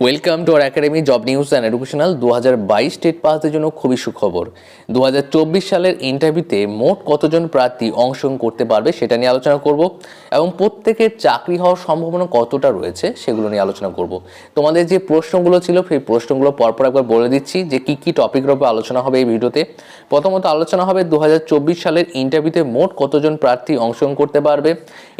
Welcome to R academy job news and educational দু হাজার বাইশ স্টেট পাসদের জন্য খুবই সুখবর। দু হাজার চব্বিশ সালের ইন্টারভিউতে মোট কতজন প্রার্থী অংশগ্রহণ করতে পারবে সেটা নিয়ে আলোচনা করব এবং প্রত্যেকের চাকরি হওয়ার সম্ভাবনা কতটা রয়েছে সেগুলো নিয়ে আলোচনা করব। তোমাদের যে প্রশ্নগুলো ছিল সেই প্রশ্নগুলো পরপর একবার বলে দিচ্ছি যে কী কী টপিকের উপর আলোচনা হবে এই ভিডিওতে। প্রথমত আলোচনা হবে দু হাজার চব্বিশ সালের ইন্টারভিউতে মোট কতজন প্রার্থী অংশগ্রহণ করতে পারবে।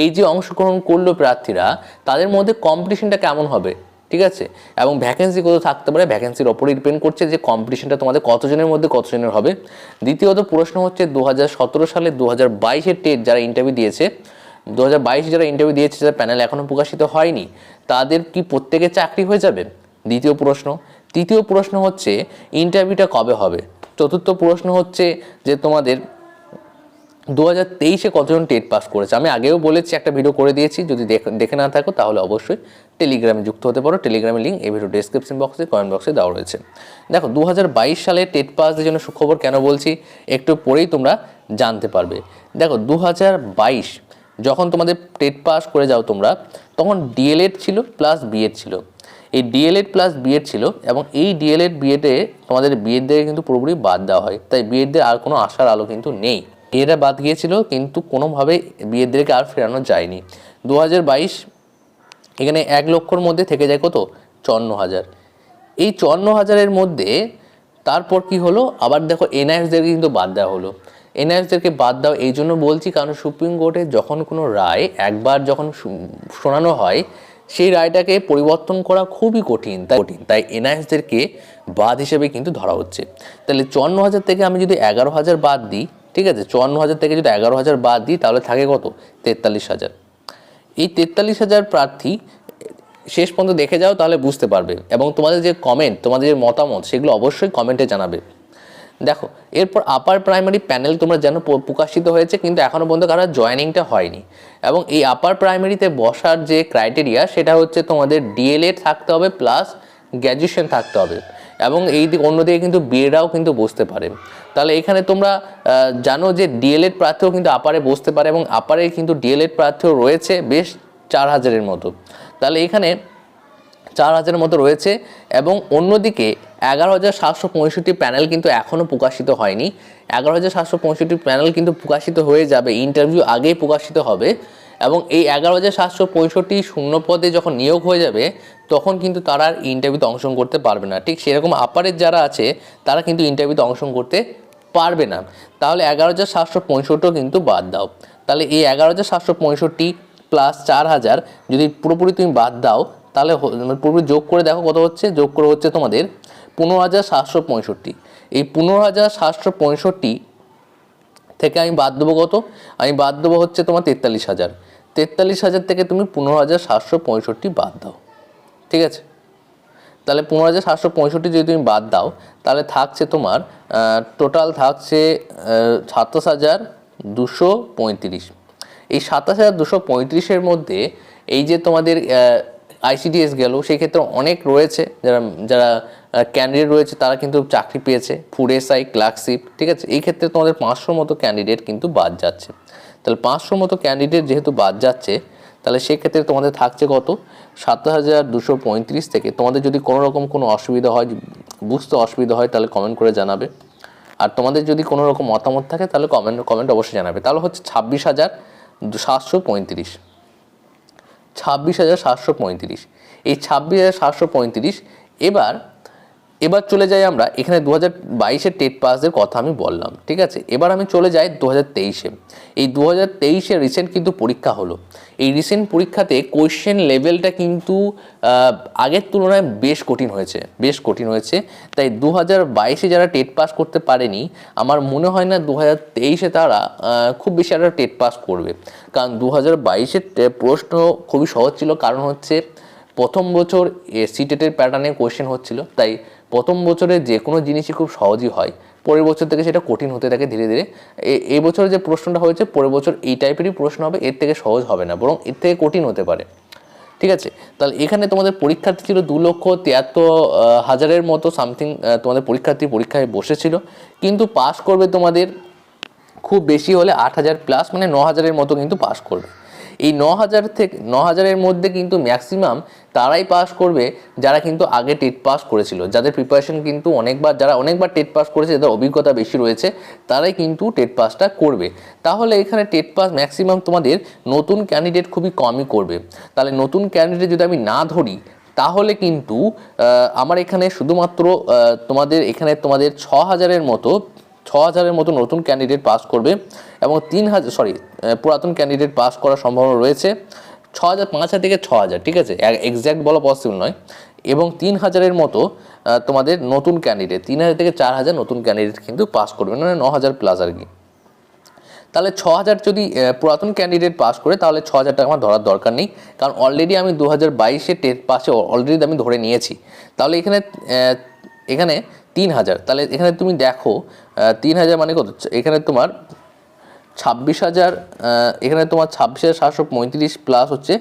এই যে অংশগ্রহণ করল প্রার্থীরা, তাদের মধ্যে কম্পিটিশনটা কেমন হবে? ঠিক আছে? এবং ভ্যাকেন্সি কত থাকতে পারে ভ্যাকেন্সির ওপরে ডিপেন্ড করছে যে কম্পিটিশনটা তোমাদের কতজনের মধ্যে কতজনের হবে। দ্বিতীয়ত প্রশ্ন হচ্ছে দু হাজার সতেরো সালে দু হাজার বাইশের টেট যারা ইন্টারভিউ দিয়েছে দু হাজার যারা ইন্টারভিউ দিয়েছে যারা প্যানেল এখনও প্রকাশিত হয়নি, তাদের কি প্রত্যেকের চাকরি হয়ে যাবে? দ্বিতীয় প্রশ্ন। তৃতীয় প্রশ্ন হচ্ছে ইন্টারভিউটা কবে হবে? চতুর্থ প্রশ্ন হচ্ছে যে তোমাদের দু হাজার তেইশে কতজন টেট পাস করেছে? আমি আগেও বলেছি, একটা ভিডিও করে দিয়েছি, যদি দেখ- না থাকো তাহলে অবশ্যই টেলিগ্রামে যুক্ত হতে পারো। টেলিগ্রামের লিঙ্ক এই ভিডিও ডেসক্রিপশন বক্সে কমেন্ট বক্সে দেওয়া রয়েছে। দেখো, দু হাজার বাইশ সালে টেট পাসদের জন্য সুখবর কেন বলছি? একটু পরেই তোমরা জানতে পারবে। দেখো, দু হাজার বাইশ যখন তোমাদের টেট পাস করে যাও তোমরা, তখন ডিএলএড ছিল প্লাস বিএড ছিল। এই ডিএলএড প্লাস বিএড ছিল এবং এই ডিএলএড বিএডে তোমাদের বিএড বিএডদের কিন্তু পুরোপুরি বাদ দেওয়া হয়। তাই বিএডদের আর কোনো আশার আলো কিন্তু নেই। এরা বাদ গিয়েছিল, কিন্তু কোনোভাবে বিএডদেরকে আর ফেরানো যায়নি। দু হাজার বাইশ এখানে এক লক্ষর মধ্যে থেকে যায় কত? চন্ন হাজার। এই চন্ন হাজারের মধ্যে তারপর কি হলো? আবার দেখো এনআইএসদেরকে কিন্তু বাদ দেওয়া হলো। এনআইএসদেরকে বাদ দেওয়া এই জন্য বলছি, কারণ সুপ্রিম কোর্টে যখন কোনো রায় একবার যখন শোনানো হয়, সেই রায়টাকে পরিবর্তন করা খুবই কঠিন, তাই কঠিন। তাই এনআইএসদেরকে বাদ হিসেবে কিন্তু ধরা হচ্ছে। তাহলে চুয়ান্ন হাজার থেকে আমি যদি এগারো হাজার বাদ দিই ঠিক আছে চুয়ান্ন হাজার থেকে যদি এগারো হাজার বাদ দিই, তাহলে থাকে কত? তেতাল্লিশ হাজার এই তেতাল্লিশ হাজার প্রার্থী শেষ পর্যন্ত দেখে যাও, তাহলে বুঝতে পারবে। এবং তোমাদের যে কমেন্ট তোমাদের যে মতামত, সেগুলো অবশ্যই কমেন্টে জানাবে। দেখো, এরপর আপার প্রাইমারি প্যানেল তোমরা যেন প্রকাশিত হয়েছে, কিন্তু এখনও পর্যন্ত কারও জয়েনিংটা হয়নি। এবং এই আপার প্রাইমারিতে বসার যে ক্রাইটেরিয়া সেটা হচ্ছে তোমাদের ডিএলএড থাকতে হবে প্লাস গ্র্যাজুয়েশন থাকতে হবে। এবং এই দিক অন্যদিকে কিন্তু বিএডাও কিন্তু বসতে পারে। তাহলে এখানে তোমরা জানো যে ডিএলএড প্রার্থীও কিন্তু আপারে বসতে পারে এবং আপারে কিন্তু ডিএলএড প্রার্থীও রয়েছে বেশ চার হাজারের মতো। তাহলে এখানে চার হাজারের মতো রয়েছে এবং অন্যদিকে এগারো হাজার সাতশো পঁয়ষট্টি প্যানেল কিন্তু এখনও প্রকাশিত হয়নি। এগারো হাজার সাতশো পঁয়ষট্টি প্যানেল কিন্তু প্রকাশিত হয়ে যাবে, ইন্টারভিউ আগেই প্রকাশিত হবে। এবং এই এগারো হাজার সাতশো পঁয়ষট্টি শূন্য পদে যখন নিয়োগ হয়ে যাবে, তখন কিন্তু তারা আর ইন্টারভিউতে অংশগ্রহণ করতে পারবে না। ঠিক সেরকম আপারের যারা আছে, তারা কিন্তু ইন্টারভিউতে অংশগ্রহণ করতে পারবে না। তাহলে এগারো হাজার সাতশো পঁয়ষট্টিও কিন্তু বাদ দাও। তাহলে এই এগারো হাজার সাতশো পঁয়ষট্টি প্লাস চার হাজার যদি পুরোপুরি তুমি বাদ দাও, তাহলে মানে পুরোপুরি যোগ করে দেখো কত হচ্ছে, যোগ করে হচ্ছে তোমাদের পনেরো হাজার সাতশো পঁয়ষট্টি। এই পনেরো হাজার সাতশো পঁয়ষট্টি থেকে আমি বাদ দেবো কত? আমি বাদ দেবো হচ্ছে তোমার তেতাল্লিশ হাজার। তেতাল্লিশ হাজার থেকে তুমি পনেরো হাজার সাতশো পঁয়ষট্টি বাদ দাও। ঠিক আছে? তাহলে পনেরো হাজার সাতশো পঁয়ষট্টি যদি তুমি বাদ দাও, তাহলে থাকছে তোমার টোটাল থাকছে সাতাশ হাজার দুশো পঁয়ত্রিশ। এই সাতাশ হাজার দুশো পঁয়ত্রিশের মধ্যে এই যে তোমাদের আইসিডিএস গেল, সেই ক্ষেত্রে অনেক রয়েছে, যারা যারা ক্যান্ডিডেট রয়েছে, তারা কিন্তু চাকরি পেয়েছে, ফুড এসআই, ক্লার্কশিপ, ঠিক আছে? এই ক্ষেত্রে তোমাদের পাঁচশোর মতো ক্যান্ডিডেট কিন্তু বাদ যাচ্ছে। তাহলে পাঁচশোর মতো ক্যান্ডিডেট যেহেতু বাদ যাচ্ছে, তাহলে সেক্ষেত্রে তোমাদের থাকছে কত? সাত হাজার দুশো পঁয়ত্রিশ থেকে। তোমাদের যদি কোনো রকম কোনো অসুবিধা হয়, বুঝতে অসুবিধা হয়, তাহলে কমেন্ট করে জানাবে। আর তোমাদের যদি কোনো রকম মতামত থাকে, তাহলে কমেন্ট কমেন্ট অবশ্যই জানাবে। তাহলে হচ্ছে ছাব্বিশ হাজার সাতশো পঁয়ত্রিশ। ছাব্বিশ হাজার সাতশো পঁয়ত্রিশ। এই ছাব্বিশ হাজার সাতশো পঁয়ত্রিশ, এবার এবার চলে যাই আমরা, এখানে দু হাজার বাইশের টেট পাসের কথা আমি বললাম, ঠিক আছে? এবার আমি চলে যাই দু হাজার তেইশে। এই দু হাজার তেইশে রিসেন্ট কিন্তু পরীক্ষা হলো। এই রিসেন্ট পরীক্ষাতে কোয়েশ্চেন লেভেলটা কিন্তু আগের তুলনায় বেশ কঠিন হয়েছে, বেশ কঠিন হয়েছে। তাই দু হাজার বাইশে যারা টেট পাস করতে পারেনি, আমার মনে হয় না দু হাজার তেইশে তারা খুব বেশি একটা টেট পাস করবে। কারণ দু হাজার বাইশের প্রশ্ন খুবই সহজ ছিল, কারণ হচ্ছে প্রথম বছর সিটেটের প্যাটার্নে কোয়েশ্চেন হচ্ছিল। তাই প্রথম বছরে যে কোনো জিনিসই খুব সহজই হয়। পরের বছর থেকে সেটা কঠিন হতে থাকে ধীরে ধীরে। এই বছর যে প্রশ্নটা হয়েছে, পরের বছর এই টাইপেরই প্রশ্ন হবে, এর থেকে সহজ হবে না, বরং এর থেকে কঠিন হতে পারে। ঠিক আছে? তাহলে এখানে তোমাদের পরীক্ষার্থী ছিল দু লক্ষ তিয়াত্তর হাজারের মতো সামথিং তোমাদের পরীক্ষার্থী পরীক্ষায় বসেছিল। কিন্তু পাস করবে তোমাদের খুব বেশি হলে আট হাজার প্লাস মানে ন হাজারের মতো কিন্তু পাস করবে। এই ন হাজার থেকে, ন হাজারের মধ্যে কিন্তু ম্যাক্সিমাম তারাই পাস করবে যারা কিন্তু আগে টেট পাস করেছিল। যাদের প্রিপারেশন কিন্তু অনেকবার, যারা অনেকবার টেট পাস করেছে, যাদের অভিজ্ঞতা বেশি রয়েছে, তারাই কিন্তু টেট পাসটা করবে। তাহলে এখানে টেট পাস ম্যাক্সিমাম তোমাদের নতুন ক্যান্ডিডেট খুবই কমই করবে। তাহলে নতুন ক্যান্ডিডেট যদি আমি না ধরি, তাহলে কিন্তু আমার এখানে শুধুমাত্র তোমাদের এখানে তোমাদের ছ হাজারের মতো ছ হাজারের মতো নতুন ক্যান্ডিডেট পাস করবে এবং তিন হাজার সরি পুরাতন ক্যান্ডিডেট পাস করার সম্ভাবনা রয়েছে ছ হাজার পাঁচ হাজার থেকে ছ হাজার ঠিক আছে? এক্স্যাক্ট বলা পসিবল নয়। এবং তিন হাজারের মতো তোমাদের নতুন ক্যান্ডিডেট তিন হাজার থেকে চার হাজার নতুন ক্যান্ডিডেট কিন্তু পাস করবে মানে ন হাজার প্লাস আর কি। তাহলে ছ হাজার যদি পুরাতন ক্যান্ডিডেট পাস করে, তাহলে ছ হাজার টাকা আমার ধরার দরকার নেই। কারণ অলরেডি আমি দু হাজার বাইশে টেট পাসে অলরেডি আমি ধরে নিয়েছি। তাহলে এখানে এখানে তিন হাজার তাহলে এখানে তুমি দেখো তিন হাজার মানে কত? এখানে তোমার ছাব্বিশ হাজার এখানে তোমার ছাব্বিশ হাজার সাতশো পঁয়ত্রিশ প্লাস হচ্ছে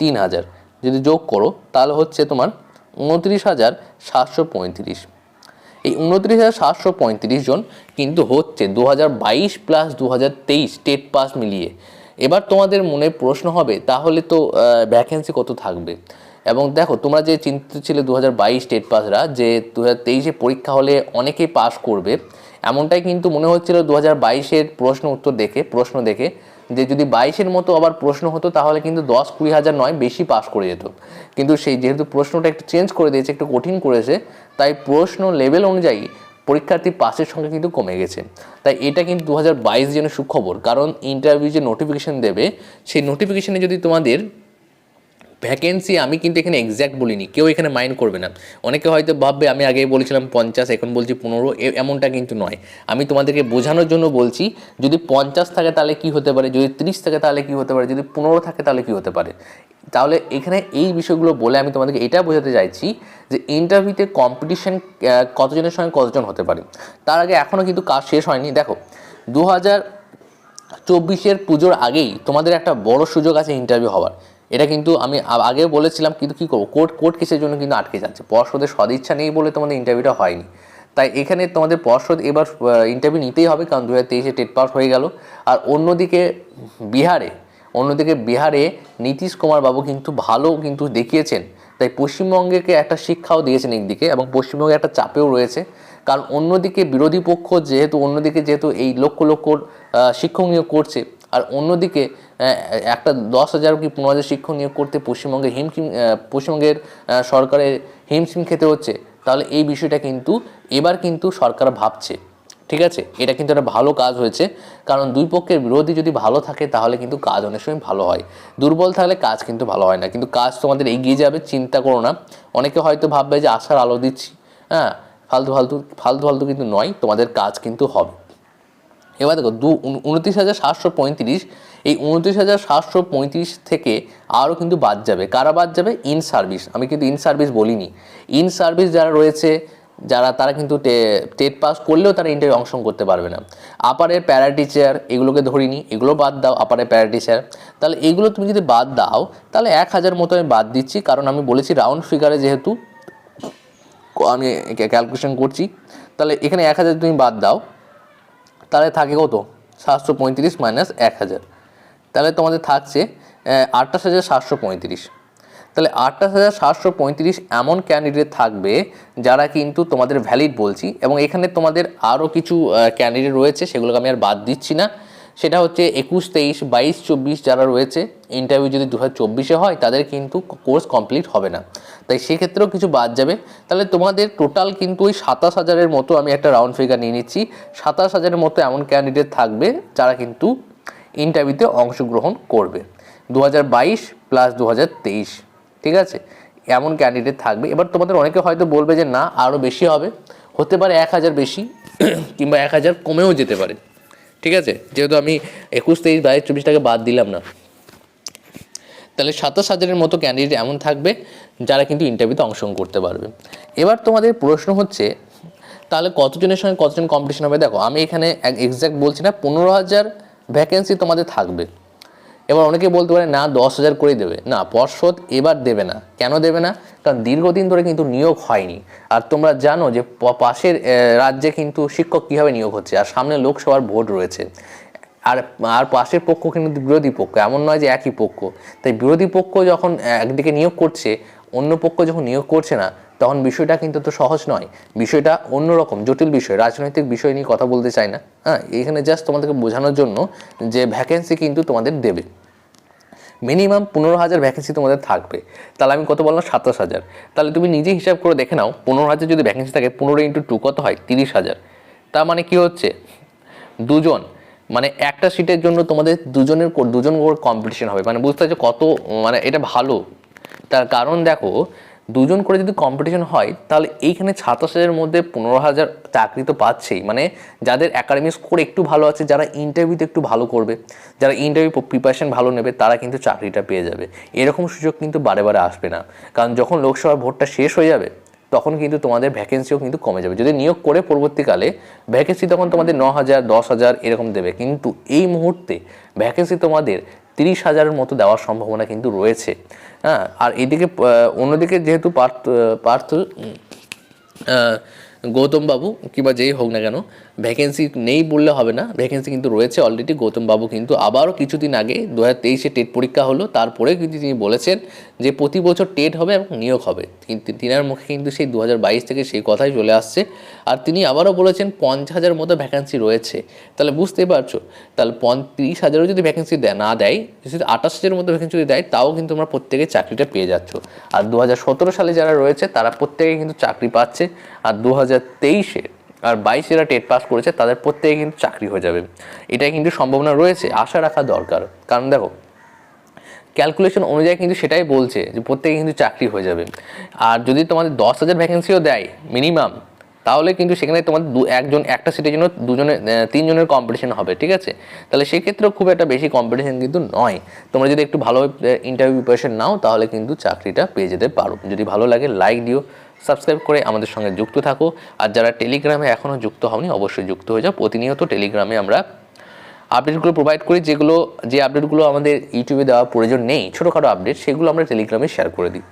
তিন হাজার যদি যোগ করো, তাহলে হচ্ছে তোমার উনত্রিশ হাজার সাতশো পঁয়ত্রিশ। এই উনত্রিশ হাজার সাতশো পঁয়ত্রিশ জন কিন্তু হচ্ছে দু হাজার বাইশ প্লাস দু হাজার তেইশ, টেট পাস মিলিয়ে। এবার তোমাদের মনে প্রশ্ন হবে, তাহলে তো ভ্যাকেন্সি কত থাকবে? এবং দেখো, তোমরা যে চিন্তিত ছিলে দু হাজার বাইশ টেট পাসরা, যে দু হাজার তেইশে পরীক্ষা হলে অনেকেই পাস করবে, এমনটাই কিন্তু মনে হচ্ছিল দু হাজার বাইশের প্রশ্ন উত্তর দেখে, প্রশ্ন দেখে, যে যদি বাইশের মতো আবার প্রশ্ন হতো, তাহলে কিন্তু দশ কুড়ি হাজার নয় বেশি পাস করে যেত। কিন্তু সেই যেহেতু প্রশ্নটা একটু চেঞ্জ করে দিয়েছে, একটু কঠিন করেছে, তাই প্রশ্ন লেভেল অনুযায়ী পরীক্ষার্থী পাসের সংখ্যা কিন্তু কমে গেছে। তাই এটা কিন্তু দু হাজার বাইশ জন্য সুখবর, কারণ ইন্টারভিউ যে নোটিফিকেশন দেবে, সেই নোটিফিকেশনে যদি তোমাদের ভ্যাকেন্সি আমি কিন্তু এখানে এক্স্যাক্ট বলিনি, কেউ এখানে মাইন্ড করবে না। অনেকে হয়তো ভাববে, আমি আগে বলেছিলাম পঞ্চাশ, এখন বলছি পনেরো এমনটা কিন্তু নয়। আমি তোমাদেরকে বোঝানোর জন্য বলছি, যদি পঞ্চাশ থাকে তাহলে কি হতে পারে, যদি ত্রিশ থাকে তাহলে কি হতে পারে, যদি পনেরো থাকে তাহলে কি হতে পারে? তাহলে এখানে এই বিষয়গুলো বলে আমি তোমাদেরকে এটা বোঝাতে চাইছি যে ইন্টারভিউতে কম্পিটিশন কতজনের সঙ্গে কতজন হতে পারে? তার আগে এখনও কিন্তু কাজ শেষ হয়নি। দেখো দু হাজার চব্বিশের পুজোর আগেই তোমাদের একটা বড় সুযোগ আছে ইন্টারভিউ হওয়ার। এটা কিন্তু আমি আগেও বলেছিলাম, কিন্তু কী করব? কোর্ট কোর্ট কেসের জন্য কিন্তু আটকে যাচ্ছে। পর্ষদের সদিচ্ছা নেই বলে তোমাদের ইন্টারভিউটা হয়নি। তাই এখানে তোমাদের পর্ষদ এবার ইন্টারভিউ নিতেই হবে, কারণ দু হাজার তেইশে টেট পাস হয়ে গেল। আর অন্যদিকে বিহারে অন্যদিকে বিহারে নীতিশ কুমার বাবু কিন্তু ভালো কিন্তু দেখিয়েছেন। তাই পশ্চিমবঙ্গকে একটা শিক্ষাও দিয়েছেন একদিকে এবং পশ্চিমবঙ্গে একটা চাপেও রয়েছে। কারণ অন্যদিকে বিরোধী পক্ষ যেহেতু, অন্যদিকে যেহেতু এই লক্ষ লক্ষ শিক্ষক নিয়োগ করছে আর অন্যদিকে একটা দশ হাজার কি পনেরো হাজার শিক্ষক নিয়োগ করতে পশ্চিমবঙ্গের হিমকিম পশ্চিমবঙ্গের সরকারের হিমশিম খেতে হচ্ছে, তাহলে এই বিষয়টা কিন্তু এবার কিন্তু সরকার ভাবছে, ঠিক আছে? এটা কিন্তু একটা ভালো কাজ হয়েছে, কারণ দুই পক্ষের বিরোধী যদি ভালো থাকে, তাহলে কিন্তু কাজ অনেক সময় ভালো হয়। দুর্বল থাকলে কাজ কিন্তু ভালো হয় না, কিন্তু কাজ তোমাদের এগিয়ে যাবে, চিন্তা করো না। অনেকে হয়তো ভাববে যে আশার আলো দিচ্ছি হ্যাঁ? ফালতু ফালতু ফালতু ফালতু কিন্তু নয়, তোমাদের কাজ কিন্তু হবে। এবার দেখো দু উন- উনত্রিশ হাজার সাতশো পঁয়ত্রিশ, এই উনত্রিশ হাজার সাতশো পঁয়ত্রিশ থেকে আরও কিন্তু বাদ যাবে। কারা বাদ যাবে? In service. আমি কিন্তু ইন সার্ভিস বলিনি। ইন সার্ভিস যারা রয়েছে, যারা, তারা কিন্তু টেট পাস করলেও তারা ইন্টারভিউ অংশগ্রহণ করতে পারবে না। আপারের প্যারা টিচার এগুলোকে ধরিনি, এগুলো বাদ দাও আপারের প্যারা টিচার তাহলে এগুলো তুমি যদি বাদ দাও, তাহলে এক হাজার মতো আমি বাদ দিচ্ছি, কারণ আমি বলেছি রাউন্ড ফিগারে যেহেতু, আমি ক্যালকুলেশন করছি, তাহলে এখানে এক হাজার তুমি বাদ দাও তাহলে থাকে কত? সাতশো পঁয়ত্রিশ মাইনাস এক হাজার। তাহলে তোমাদের থাকছে আটাশ হাজার সাতশো পঁয়ত্রিশ। তাহলে আটাশ হাজার সাতশো পঁয়ত্রিশ এমন ক্যান্ডিডেট থাকবে যারা কিন্তু তোমাদের ভ্যালিড বলছি এবং এখানে তোমাদের আরও কিছু ক্যান্ডিডেট রয়েছে, সেগুলোকে আমি আর বাদ দিচ্ছি না। সেটা হচ্ছে একুশ, তেইশ, বাইশ, চব্বিশ যারা রয়েছে ইন্টারভিউ যদি দু হাজার হয়, তাদের কিন্তু কোর্স কমপ্লিট হবে না। তাই সেক্ষেত্রেও কিছু বাদ যাবে। তাহলে তোমাদের টোটাল কিন্তু ওই সাতাশ হাজারের মতো আমি একটা রাউন্ড ফিগার নিয়ে নিচ্ছি। সাতাশ হাজারের মতো এমন ক্যান্ডিডেট থাকবে যারা কিন্তু ইন্টারভিউতে অংশগ্রহণ করবে। দু হাজার বাইশ প্লাস দু হাজার তেইশ, ঠিক আছে? এমন ক্যান্ডিডেট থাকবে। এবার তোমাদের অনেকে হয়তো বলবে যে না আরও বেশি হবে। হতে পারে এক হাজার বেশি, কিংবা এক হাজার কমেও যেতে পারে। ঠিক আছে? যেহেতু আমি একুশ, তেইশ, বাইশ, চব্বিশটাকে বাদ দিলাম না। তাহলে সাতাশ হাজারের মতো ক্যান্ডিডেট এমন থাকবে যারা কিন্তু ইন্টারভিউতে অংশগ্রহণ করতে পারবে। এবার তোমাদের প্রশ্ন হচ্ছে, তাহলে কতজনের সঙ্গে কতজন কম্পিটিশন হবে? দেখো, আমি এখানে এক্স্যাক্ট বলছি না, পনেরো হাজার ভ্যাকেন্সি তোমাদের থাকবে। এবার অনেকে বলতে পারে, না, দশ হাজার করে দেবে। না পর্ষদ এবার দেবে না। কেন দেবে না? কারণ দীর্ঘদিন ধরে কিন্তু নিয়োগ হয়নি। আর তোমরা জানো যে পাশের রাজ্যে কিন্তু শিক্ষক কীভাবে নিয়োগ হচ্ছে? আর সামনে লোকসভার ভোট রয়েছে। আর আর পাশের পক্ষ কিন্তু বিরোধী পক্ষ। এমন নয় যে একই পক্ষ। তাই বিরোধী পক্ষ যখন একদিকে নিয়োগ করছে অন্য পক্ষ যখন নিয়োগ করছে না, তখন বিষয়টা কিন্তু তো সহজ নয়। বিষয়টা অন্যরকম জটিল বিষয়, রাজনৈতিক বিষয় নিয়ে কথা বলতে চাই না। হ্যাঁ এখানে জাস্ট তোমাদেরকে বোঝানোর জন্য যে ভ্যাকেন্সি কিন্তু তোমাদের দেবে। মিনিমাম পনেরো হাজার ভ্যাকেন্সি তোমাদের থাকবে। তাহলে আমি কত বললাম? সাতাশ হাজার। তাহলে তুমি নিজে হিসাব করে দেখে নাও, পনেরো হাজার যদি ভ্যাকেন্সি থাকে, পনেরো ইন্টু টু কত হয়? তিরিশ হাজার। তার মানে কি হচ্ছে? দুজন মানে একটা সিটের জন্য তোমাদের দুজনের দুজন করে কম্পিটিশন হবে। মানে বুঝতে পারছ কত মানে এটা ভালো। তার কারণ দেখো, দুজন করে যদি কম্পিটিশন হয়, তাহলে এইখানে সাতাশ মধ্যে পনেরো হাজার চাকরি তো পাচ্ছেই। মানে যাদের একাডেমিক স্কোর একটু ভালো আছে, যারা ইন্টারভিউতে একটু ভালো করবে, যারা ইন্টারভিউ প্রিপারেশন ভালো নেবে, তারা কিন্তু চাকরিটা পেয়ে যাবে। এরকম সুযোগ কিন্তু বারে বারে আসবে না। কারণ যখন লোকসভা ভোটটা শেষ হয়ে যাবে, তখন কিন্তু তোমাদের ভ্যাকেন্সিও কিন্তু কমে যাবে। যদি নিয়োগ করে পরবর্তীকালে ভ্যাকেন্সি তখন তোমাদের ন হাজার, দশ হাজার এরকম দেবে। কিন্তু এই মুহূর্তে ভ্যাকেন্সি তোমাদের তিরিশ হাজারের মতো দেওয়ার সম্ভাবনা কিন্তু রয়েছে। হ্যাঁ আর এদিকে অন্যদিকে যেহেতু পার্থ পার্থ গৌতমবাবু কিংবা যেই হোক না কেন ভ্যাকেন্সি নেই বললে হবে না। ভ্যাকেন্সি কিন্তু রয়েছে অলরেডি গৌতম বাবু কিন্তু আবারও কিছুদিন আগে দু হাজার তেইশে টেট পরীক্ষা হলো। তারপরে কিন্তু তিনি বলেছেন যে প্রতি বছর টেট হবে এবং নিয়োগ হবে। কিন্তু তিনার মুখে কিন্তু সেই দু হাজার বাইশ থেকে সেই কথাই চলে আসছে। আর তিনি আবারও বলেছেন পঞ্চাশ হাজার মতো ভ্যাকেন্সি রয়েছে। তাহলে বুঝতেই পারছ? তাহলে পঁয়ত্রিশ হাজারও যদি ভ্যাকেন্সি দেয়, না দেয়, যদি আঠাশ হাজারের মতো ভ্যাকেন্সি যদি দেয়, তাও কিন্তু তোমরা প্রত্যেকে চাকরিটা পেয়ে যাচ্ছ। আর দু হাজার সতেরো সালে যারা রয়েছে, তারা প্রত্যেকে কিন্তু চাকরি পাচ্ছে। আর দু হাজার আর বাইশে যারা টেট পাস করেছে, তাদের প্রত্যেকে কিন্তু চাকরি হয়ে যাবে। এটাই কিন্তু সম্ভাবনা রয়েছে, আশা রাখা দরকার। কারণ দেখো ক্যালকুলেশন অনুযায়ী কিন্তু সেটাই বলছে যে প্রত্যেকে কিন্তু চাকরি হয়ে যাবে। আর যদি তোমাদের দশ হাজার ভ্যাকেন্সিও দেয় মিনিমাম তাহলে কিন্তু সেখানে তোমাদের দু, একজন, একটা সিটের জন্য দুজনের তিনজনের কম্পিটিশন হবে, ঠিক আছে? তাহলে সেক্ষেত্রেও খুব একটা বেশি কম্পিটিশন কিন্তু নয়। তোমরা যদি একটু ভালো ইন্টারভিউ প্রিপারেশন নাও, তাহলে কিন্তু চাকরিটা পেয়ে যেতে পারো। যদি ভালো লাগে লাইক দিও। সাবস্ক্রাইব করে আমাদের সঙ্গে যুক্ত থাকো। আর যারা টেলিগ্রামে এখনও যুক্ত হওনি, অবশ্যই যুক্ত হয়ে যাও। প্রতিনিয়ত টেলিগ্রামে আমরা আপডেটগুলো প্রোভাইড করি, যেগুলো যে আপডেটগুলো আমাদের ইউটিউবে দেওয়া প্রয়োজন নেই, ছোটোখাটো আপডেট সেগুলো আমরা টেলিগ্রামে শেয়ার করে দিই।